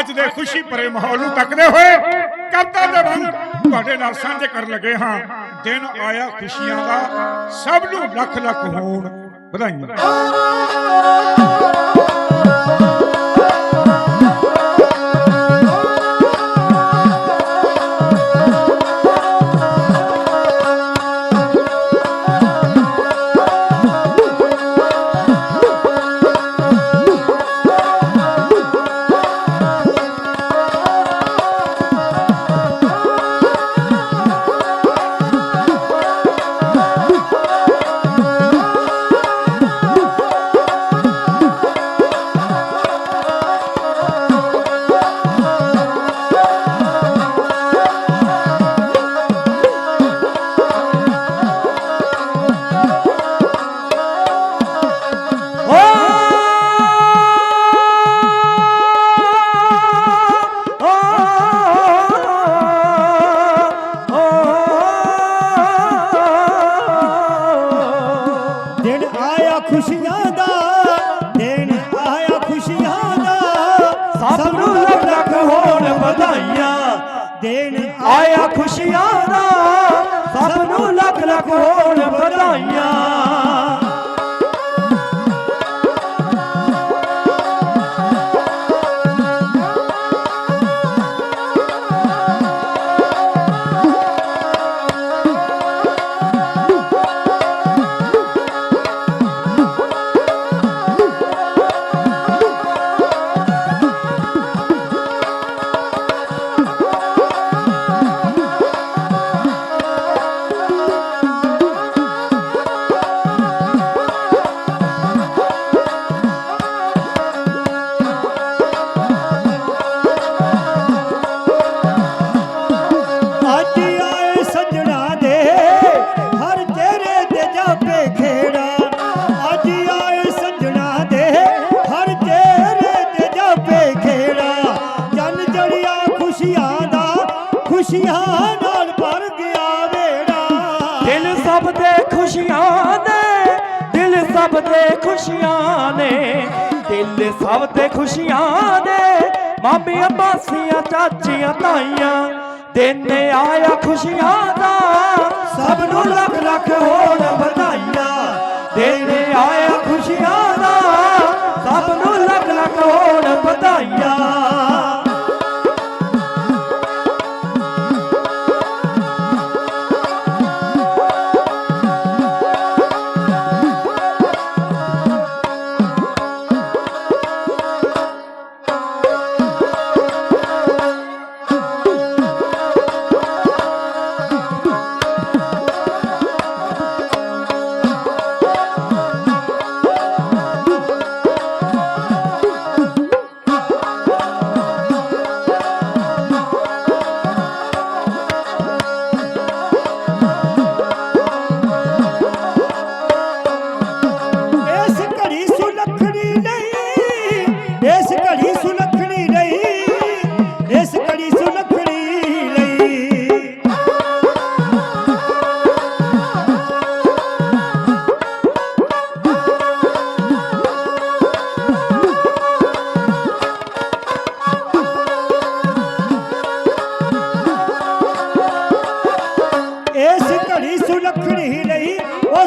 ਅੱਜ ਦੇ ਖੁਸ਼ੀ ਭਰੇ ਮਾਹੌਲ ਨੂੰ ਤੱਕਦੇ ਹੋਏ ਕਵਿਤਾ ਦੇ ਰੰਗ ਤੁਹਾਡੇ ਨਾਲ ਸਾਂਝੇ ਕਰਨ ਲੱਗੇ ਹਾਂ। ਦਿਨ ਆਇਆ ਖੁਸ਼ੀਆਂ ਦਾ, ਸਭ ਨੂੰ ਲੱਖ ਲੱਖ ਹੋਣ। ਵਧਾਈਆਂ। ਆਇਆ ਖੁਸ਼ੀਆਂ ਦਾ ਸਭ ਨੂੰ ਲੱਖ ਲੱਖ ਹੋਣ ਵਧਾਈਆਂ। ਸਭ ਤੇ ਖੁਸ਼ੀਆਂ ਦੇ ਮਾਮੀਆਂ ਮਾਸੀਆਂ ਚਾਚੀਆਂ ਤਾਈਆਂ, ਦਿਨ ਆਇਆ ਖੁਸ਼ੀਆਂ ਦਾ, ਸਭ ਨੂੰ ਲੱਖ ਲੱਖ ਹੋਣ।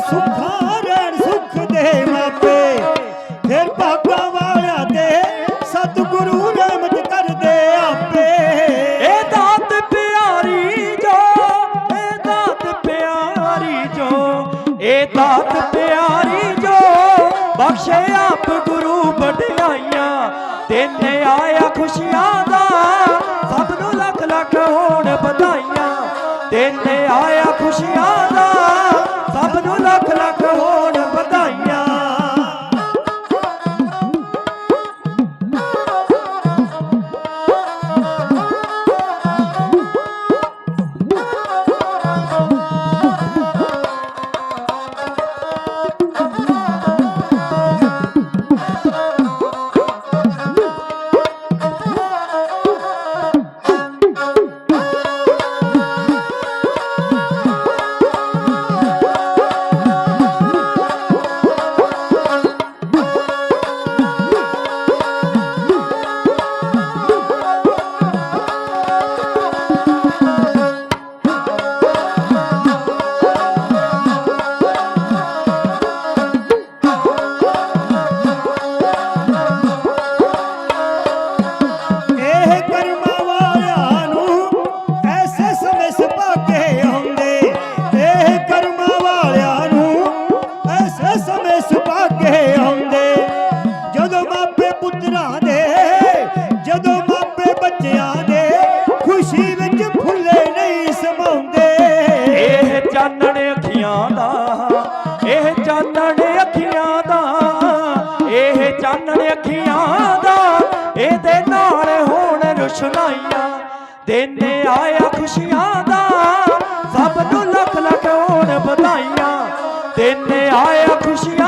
ਸੁਖਾਂ ਰਹਿਣ ਸੁਖ ਦੇ ਮਾਪੇ, ਫਿਰ ਭਾਗਾਂ ਵਾਲਿਆਂ ਤੇ ਸਤਿਗੁਰੂ ਰਹਿਮਤ ਕਰਦੇ ਆਪੇ। ਇਹ ਦਾਤ ਪਿਆਰੀ ਜੋ ਇਹ ਦਾਤ ਪਿਆਰੀ ਜੋ ਇਹ ਦਾਤ ਪਿਆਰੀ ਜੋ, ਬਖਸ਼ੇ ਆਪ ਗੁਰੂ ਵਡਿਆਈਆਂ ਦਿਨ ਆਇਆ ਖੁਸ਼ੀਆਂ ਦਾ, ਸਭ ਨੂੰ ਲੱਖ ਲੱਖ ਹੋਣ ਵਧਾਈਆਂ ਦਿਨ ਸੁਣਾਈਆਂ। ਦਿਨ ਆਇਆ ਖੁਸ਼ੀਆਂ ਦਾ। ਸਭ ਨੂੰ ਲੱਖ ਲੱਖ ਹੋਣ ਵਧਾਈਆਂ। ਦਿਨ ਆਇਆ ਖੁਸ਼ੀਆਂ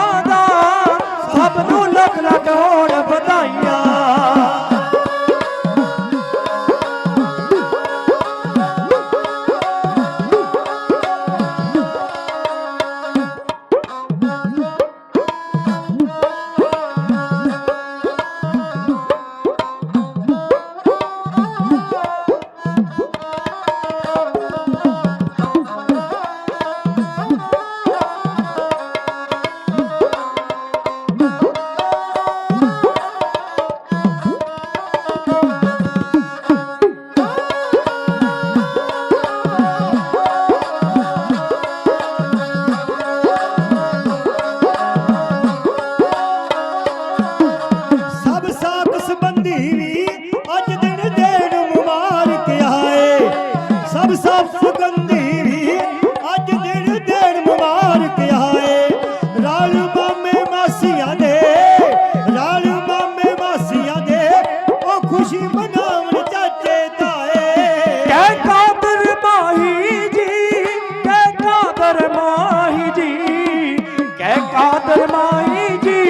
ਮਾਈ ਜੀ।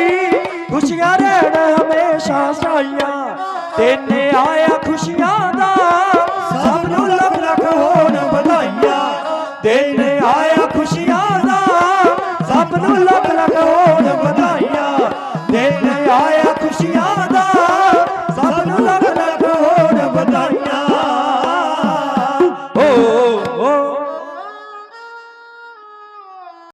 ਖੁਸ਼ੀਆਂ ਰਹਿਣ ਹਮੇਸ਼ਾ ਸਾਈਆਂ ਤੇਨੇ ਆਇਆ ਖੁਸ਼ੀਆਂ ਦਾ ਸਭ ਨੂੰ ਲੱਖ ਲੱਖ ਹੋਣ ਵਧਾਈਆਂ। ਤੇਨੇ ਆਇਆ ਖੁਸ਼ੀਆਂ ਦਾ ਸਭ ਨੂੰ ਲੱਖ ਲੱਖ ਹੋਣ ਵਧਾਈਆਂ। ਤੇਨੇ ਆਇਆ ਖੁਸ਼ੀਆਂ